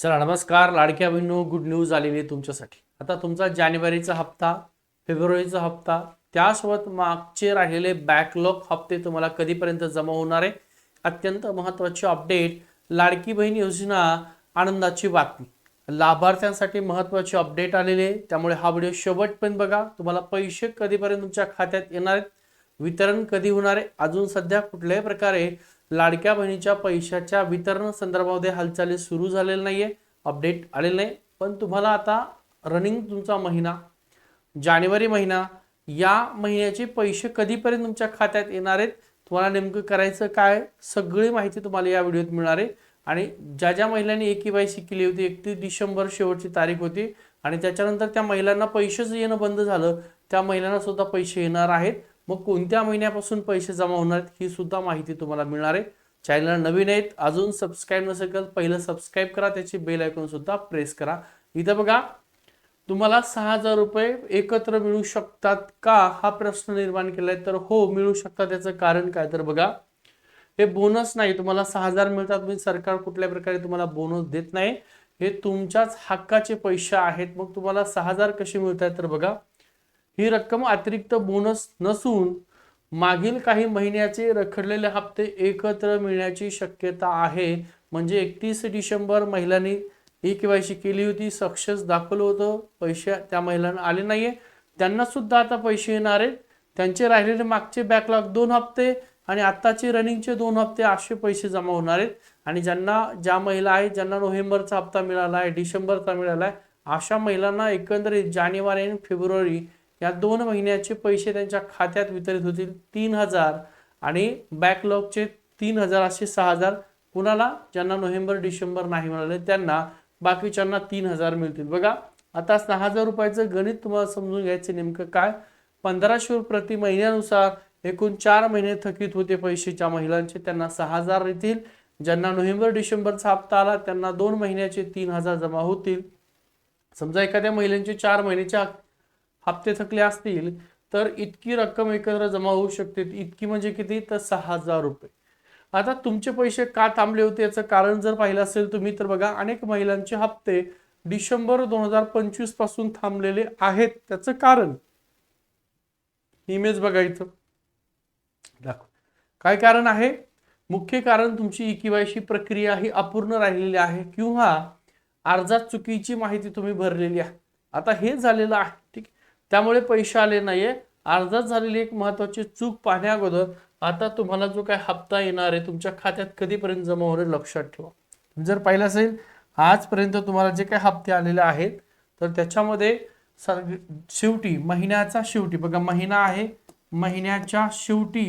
चला नमस्कार. लाडक्या बहिणीनो गुड न्यूज आलेली आहे तुमच्यासाठी. आता तुमचा जानेवारीचा हप्ता फेब्रुवारीचा हप्ता त्यासोबत मागचे राहिलेले बॅकलॉग हप्ते तुम्हाला कधीपर्यंत जमा होणार आहे? अत्यंत महत्त्वाची अपडेट लाडकी बहीण योजना आनंदाची बातमी. लाभार्थ्यांसाठी महत्त्वाची अपडेट आलेले आहे. त्यामुळे हा व्हिडिओ शेवटपर्यंत बघा. तुम्हाला पैसे कधीपर्यंत तुमच्या खात्यात येणार आहेत? वितरण कधी होणार आहे? अजून सध्या कुठल्याही प्रकारे लाडक्या बहिणीच्या पैशाच्या वितरण संदर्भामध्ये हालचाली सुरू झालेलं नाही आहे अपडेट आलेलं नाही. पण तुम्हाला आता रनिंग तुमचा महिना जानेवारी महिना या महिन्याचे पैसे कधीपर्यंत तुमच्या खात्यात येणार आहेत तुम्हाला नेमकं करायचं काय सगळी माहिती तुम्हाला या व्हिडिओत मिळणार आहे. आणि ज्या ज्या महिलांनी एक सी केली होती एकतीस डिसेंबर शेवटची तारीख होती आणि त्याच्यानंतर त्या महिलांना पैसेच येणं बंद झालं त्या महिलांना सुद्धा पैसे येणार आहेत. मग कोणत्या महिन्यापासून पैसे जमा होणार आहेत ही सुद्धा माहिती तुम्हाला मिळणार आहे. चॅनलला नवीन आहेत अजून सबस्क्राईब नसेल तर पहिलं सबस्क्राईब करा त्याची बेल ऐकून सुद्धा प्रेस करा. इथं बघा तुम्हाला सहा हजार रुपये एकत्र मिळू शकतात का हा प्रश्न निर्माण केला आहे तर हो मिळू शकतात. त्याचं कारण काय? तर बघा हे बोनस नाही तुम्हाला सहा हजार मिळतात म्हणजे सरकार कुठल्या प्रकारे तुम्हाला बोनस देत नाही. हे तुमच्याच हक्काचे पैसे आहेत. मग तुम्हाला सहा हजार कसे मिळत आहेत तर बघा ही रक्कम अतिरिक्त बोनस नसून मागील काही महिन्याचे रखडलेले हप्ते एकत्र मिळण्याची शक्यता आहे. म्हणजे एकतीस डिसेंबर महिलांनी ई केवायसी केली होती सक्सेस दाखवलं होतं पैसे त्या महिलांना आले नाहीये. त्यांना सुद्धा आता पैसे येणार आहेत. त्यांचे राहिलेले मागचे बॅकलॉग दोन हप्ते आणि आत्ताचे रनिंगचे दोन हप्ते असे पैसे जमा होणार आहेत. आणि ज्यांना ज्या महिला आहेत ज्यांना नोव्हेंबरचा हप्ता मिळाला आहे डिसेंबरचा मिळाला आहे अशा महिलांना एकंदरीत जानेवारी आणि फेब्रुवारी या दोन महिन्याचे पैसे त्यांच्या खात्यात वितरित होतील तीन हजार आणि बॅकलॉगचे तीन हजार असे सहा हजार. कुणाला? ज्यांना नोव्हेंबर डिसेंबर नाही मिळाले त्यांना बाकीच्यांना तीन हजार मिळतील. बघा आता सहा हजार रुपयाचं गणित तुम्हाला समजून घ्यायचं नेमकं काय? पंधराशे प्रति महिन्यानुसार एकूण चार महिने थकीत होते पैशाच्या महिलांचे त्यांना सहा हजार येतील. ज्यांना नोव्हेंबर डिसेंबरचा हप्ता आला त्यांना दोन महिन्याचे तीन हजार जमा होतील. समजा एखाद्या महिलांचे चार महिन्याचे हप्ते थकले असतील तर इतकी रक्कम एकत्र जमा होऊ शकते. इतकी म्हणजे किती? तर सहा हजार रुपये. आता तुमचे पैसे का थांबले होते याचं कारण जर पाहिलं असेल तुम्ही तर बघा अनेक महिलांचे हप्ते डिसेंबर दोन हजार पंचवीसपासून थांबलेले आहेत. त्याचं कारण? इमेज बघायचं दाखव. काय कारण आहे? मुख्य कारण तुमची ई प्रक्रिया ही अपूर्ण राहिलेली आहे किंवा अर्जात चुकीची माहिती तुम्ही भरलेली आहे. आता हे झालेलं आहे ठीक? आहे त्यामुळे पैसे आले नाही आहे अर्जात झालेली एक महत्त्वाची चूक पाहण्या अगोदर आता तुम्हाला जो काय हप्ता येणार आहे तुमच्या खात्यात कधीपर्यंत जमा होणार लक्षात ठेवा. तुम्ही जर पाहिलं असेल आजपर्यंत तुम्हाला जे काही हप्ते आलेले आहेत तर त्याच्यामध्ये सर शेवटी महिन्याचा शेवटी बघा महिना आहे महिन्याच्या शेवटी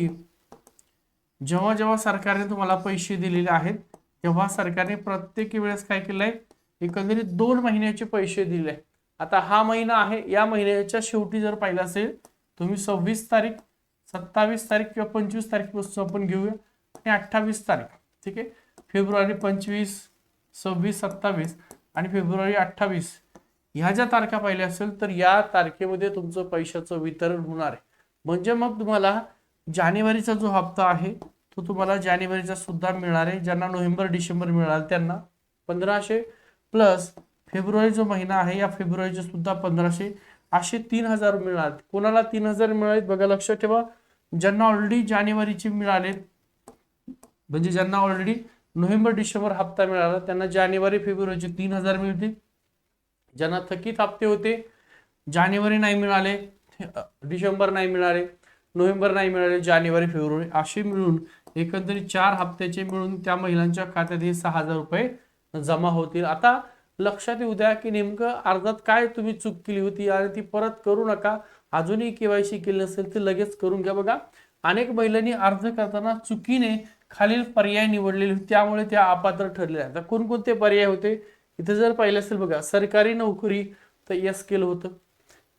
जेव्हा जेव्हा सरकारने तुम्हाला पैसे दिलेले आहेत तेव्हा सरकारने प्रत्येक वेळेस काय केलंय? एकंदरीत दोन महिन्याचे पैसे दिले. आता हा महिना आहे या महिन्याच्या शेवटी जर पाहिलं असेल तुम्ही सव्वीस तारीख सत्तावीस तारीख किंवा पंचवीस तारीखपासून आपण घेऊया. आणि अठ्ठावीस तारीख ठीक आहे? फेब्रुवारी पंचवीस सव्वीस सत्तावीस आणि फेब्रुवारी अठ्ठावीस. ह्या ज्या तारखा पाहिल्या असेल तर या तारखेमध्ये तुमचं पैशाचं वितरण होणार आहे. म्हणजे मग तुम्हाला जानेवारीचा जो हप्ता आहे तो तुम्हाला जानेवारीचा सुद्धा मिळणार आहे. ज्यांना नोव्हेंबर डिसेंबर मिळाल त्यांना पंधराशे प्लस फेब्रुवारी जो महिना आहे या फेब्रुवारीचे सुद्धा पंधराशे असे तीन हजार मिळाले कोणाला तीन हजार मिळालेत बघा लक्षात ठेवा. ज्यांना ऑलरेडी जानेवारीचे मिळाले म्हणजे ज्यांना ऑलरेडी नोव्हेंबर डिसेंबर हप्ता मिळाला त्यांना जानेवारी फेब्रुवारीचे तीन हजार मिळतील. ज्यांना थकीत हप्ते होते जानेवारी नाही मिळाले डिसेंबर नाही मिळाले नोव्हेंबर नाही मिळाले जानेवारी फेब्रुवारी असे मिळून एकंदरीत चार हप्त्याचे मिळून त्या महिलांच्या खात्यात हे सहा हजार रुपये जमा होतील. आता लक्षात येऊ द्या की नेमकं अर्जात काय तुम्ही चूक केली होती आणि ती परत करू नका. अजूनही केवायसी केली नसेल तर लगेच करून घ्या बघा. अनेक महिलांनी अर्ज करताना चुकीने खालील पर्याय निवडलेले होते. त्यामुळे त्या अपात्र ठरलेल्या आता कोणकोणते पर्याय होते? इथं जर पाहिलं असेल बघा सरकारी नोकरी तर यस केलं होतं.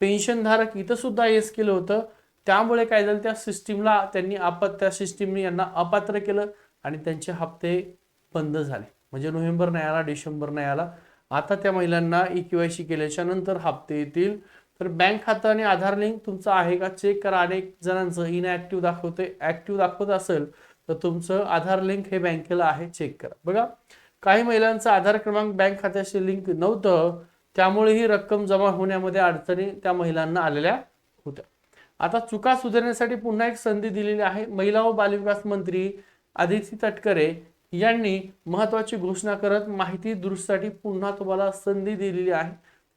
पेन्शनधारक इथं सुद्धा यस केलं होतं. त्यामुळे काय झालं? त्या सिस्टीमला त्यांनी आपत त्या सिस्टीमने यांना अपात्र केलं आणि त्यांचे हप्ते बंद झाले. म्हणजे नोव्हेंबर नाही आला डिसेंबर नाही आला. आता त्या महिलांना ई केवायसी केल्याच्यानंतर हप्ते येतील. तर बँक खातं आणि आधार लिंक तुमचं आहे का? चेक करा. अनेक जणांचं इनॲक्टिव्ह दाखवते ऍक्टिव्ह दाखवत असेल तर तुमचं आधार लिंक हे बँकेला आहे. चेक करा. बघा काही महिलांचं आधार क्रमांक बँक खात्याशी लिंक नव्हतं. त्यामुळे ही रक्कम जमा होण्यामध्ये अडचणी त्या महिलांना आलेल्या होत्या. आता चुका सुधारण्यासाठी पुन्हा एक संधी दिलेली आहे. महिला व बालविकास मंत्री आदिती तटकरे यांनी महत्वाची घोषणा करत माहिती दुरुस्तीसाठी पुन्हा तुम्हाला संधी दिलेली आहे.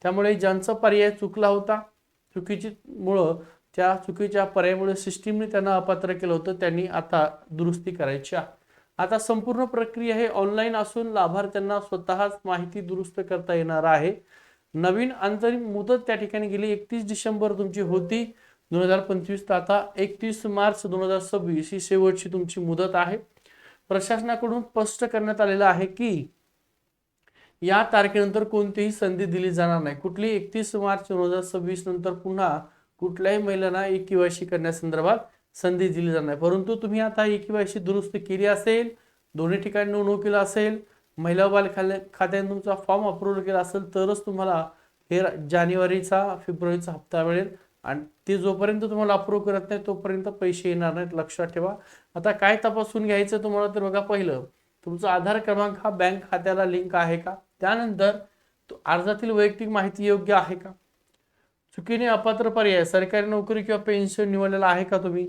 त्यामुळे ज्यांचा पर्याय चुकला होता चुकीची मुळं त्या चुकीच्या पर्यायामुळे सिस्टीमने त्यांना अपात्र केलं होतं त्यांनी आता दुरुस्ती करायची आहे. आता संपूर्ण प्रक्रिया हे ऑनलाईन असून लाभार्थ्यांना स्वतःच माहिती दुरुस्त करता येणार आहे. नवीन अंतरिम मुदत त्या ठिकाणी गेली एकतीस डिसेंबर तुमची होती. दोन हजार पंचवीस तर आता एकतीस मार्च दोन हजार सव्वीस ही शेवटची तुमची मुदत आहे. प्रशासनाकडून स्पष्ट करण्यात आलेलं आहे की या तारखेनंतर कोणतीही संधी दिली जाणार नाही. कुठली एकतीस मार्च दोन हजार सव्वीस नंतर पुन्हा कुठल्याही महिलांना ई केवायसी करण्यासंदर्भात संधी दिली जाणार नाही. परंतु तुम्ही आता ई केवायसी दुरुस्त केली असेल दोन्ही ठिकाणी नोंदणी केला असेल महिला बाल खात्याने तुमचा फॉर्म अप्रूव्ह केला असेल तरच तुम्हाला हे जानेवारीचा फेब्रुवारीचा हप्ता मिळेल. आणि ते जोपर्यंत तुम्हाला अप्रूव्ह करत नाही तोपर्यंत पैसे येणार नाहीत. लक्षात ठेवा. आता काय तपासून घ्यायचं तुम्हाला तर बघा पहिलं. तुमचा आधार क्रमांक हा बँक खात्याला लिंक आहे का? त्यानंतर तो अर्जातील वैयक्तिक माहिती योग्य आहे का? चुकीने अपात्र पर्याय सरकारी नोकरी किंवा पेन्शन निवडलेला आहे का तुम्ही?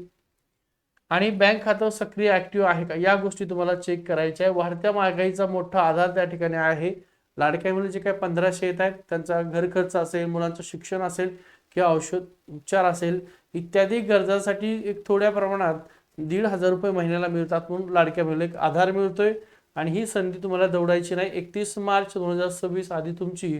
आणि बँक खातं सक्रिय ऍक्टिव्ह आहे का? या गोष्टी तुम्हाला चेक करायच्या आहे. वाढत्या महागाईचा मोठा आधार त्या ठिकाणी आहे. लाडक्या मुलं जे काही पंधराशे येत आहेत. त्यांचा घर खर्च असेल मुलांचं शिक्षण असेल किंवा औषध उपचार असेल इत्यादी गरजांसाठी एक थोड्या प्रमाणात दीड हजार रुपये महिन्याला मिळतात म्हणून लाडक्या मुलीला एक आधार मिळतोय. आणि ही संधी तुम्हाला दौडायची नाही. एकतीस मार्च दोन हजार सव्वीस आधी तुमची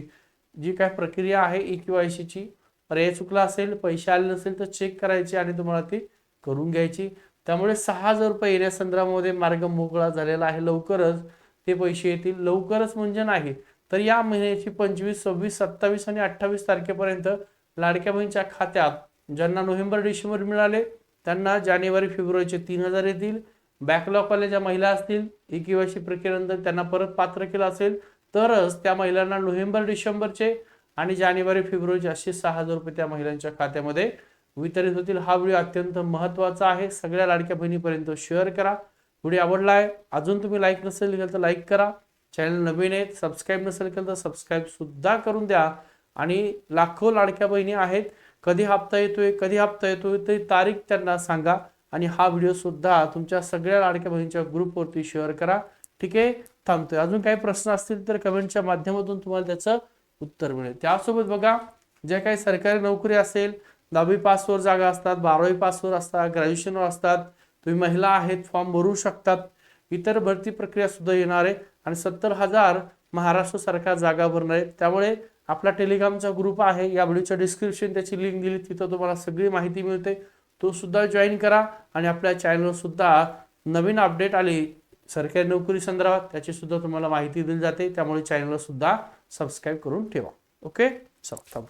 जी काय प्रक्रिया आहे ई क्यू आय सीची पर्याय चुकला असेल पैसे आले नसेल तर चेक करायची आणि तुम्हाला ती करून घ्यायची. त्यामुळे सहा हजार रुपये येण्यासंदर्भामध्ये मार्ग मोकळा झालेला आहे. लवकरच ते पैसे येतील. लवकरच म्हणजे नाही तर या महिन्याची पंचवीस सव्वीस सत्तावीस आणि अठ्ठावीस तारखेपर्यंत लाडक्या बहिणीच्या खात्यात ज्यांना नोव्हेंबर डिसेंबर मिळाले त्यांना जानेवारी फेब्रुवारीचे तीन हजार येतील. बॅकलॉगवाल्या ज्या महिला असतील ई केवायसी प्रक्रियेनंतर त्यांना परत पात्र केलं असेल तरच त्या महिलांना नोव्हेंबर डिसेंबरचे आणि जानेवारी फेब्रुवारीचे असे सहा हजार रुपये त्या महिलांच्या खात्यामध्ये वितरित होतील. हा व्हिडिओ अत्यंत महत्त्वाचा आहे. सगळ्या लाडक्या बहिणीपर्यंत शेअर करा. व्हिडिओ आवडला आहे अजून तुम्ही लाईक नसेल केलं तर लाईक करा. चॅनल नवीन आहेत सबस्क्राईब नसेल केलं तर सबस्क्राईब सुद्धा करून द्या. आणि लाखो लाडक्या बहिणी आहेत. कधी हप्ता येतोय कधी हप्ता येतोय ते तारीख त्यांना सांगा. आणि हा व्हिडिओ सुद्धा तुमच्या सगळ्या लाडक्या बहिणीच्या ग्रुपवरती शेअर करा. ठीक आहे? थांबतोय. अजून काही प्रश्न असतील तर कमेंटच्या माध्यमातून तुम्हाला त्याचं उत्तर मिळेल. त्यासोबत बघा ज्या काही सरकारी नोकरी असेल दहावी पासवर जागा असतात बारावी पासवर असतात ग्रॅज्युएशनवर असतात तुम्ही महिला आहेत फॉर्म भरू शकतात. इतर भरती प्रक्रिया सुद्धा येणार आहे. आणि सत्तर हजार महाराष्ट्र सरकार जागा भरणार आहे. त्यामुळे आपला टेलिग्रामचा ग्रुप आहे या व्हिडिओच्या डिस्क्रिप्शन त्याची लिंक दिली तिथं तुम्हाला सगळी माहिती मिळते. तो सुद्धा जॉईन करा आणि आपल्या चॅनलवर सुद्धा नवीन अपडेट आली सरकारी नोकरी संदर्भात त्याची सुद्धा तुम्हाला माहिती दिली जाते. त्यामुळे चॅनलला सुद्धा सबस्क्राईब करून ठेवा. ओके चला थांब.